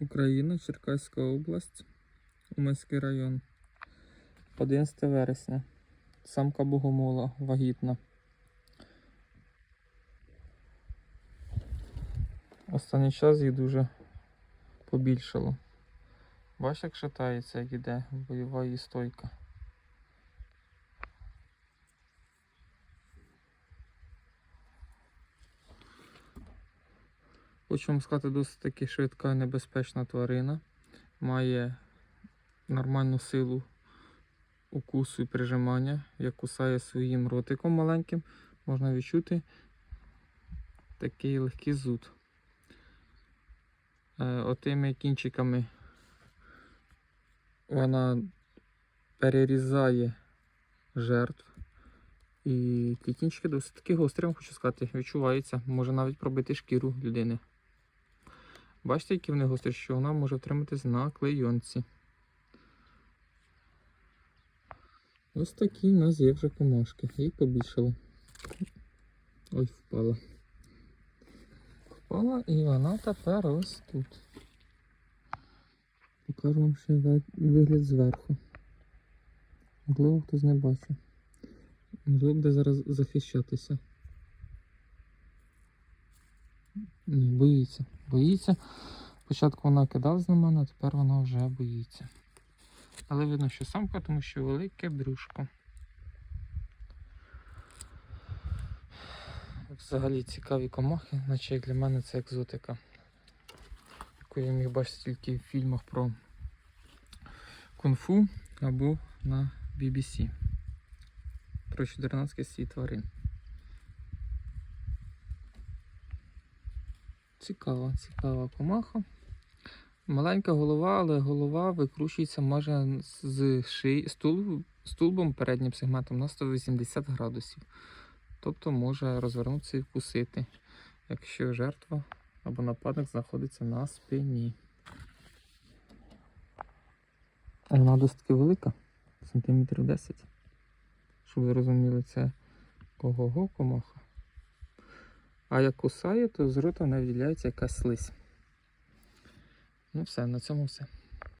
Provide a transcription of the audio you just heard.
Україна, Черкаська область, Умиський район. 11 вересня. Самка богомола вагітна. Останній час її дуже побільшало. Бачиш, як шатається, як іде бойова її стойка. Хочу вам сказати, досить таки швидка і небезпечна тварина. Має нормальну силу укусу і прижимання, як кусає своїм ротиком маленьким, можна відчути такий легкий зуд. Е, Отими кінчиками вона перерізає жертв. І ті кінчики досить таки гострі, хочу сказати, відчувається, може навіть пробити шкіру людини. Бачите, які вони гострі, що вона може втриматись на клейонці. Ось такі в нас є вже комашки. Їх побільшало. Ой, впала. Впала і вона тепер ось тут. Покажу вам ще вигляд зверху. Можливо, хтось не бачить. Можливо, буде зараз захищатися. Ні, боїться. Боїться. Спочатку вона кидалась на мене, а тепер вона вже боїться. Але видно, що самка, тому що велике брюшко. Взагалі цікаві комахи, наче як для мене це екзотика. Яку я міг бачити тільки в фільмах про кунг-фу або на BBC. Про чудернацький світ тварин. Цікава, цікава комаха. Маленька голова, але голова викручується майже з шиї, з тулубом переднім сегментом на 180 градусів. Тобто може розвернутися і вкусити, якщо жертва або нападник знаходиться на спині. А Вона досить велика, сантиметрів 10. Щоб ви розуміли, це кого комаха. А як кусає, то з рота виділяється якась слизь. Ну все, на цьому все.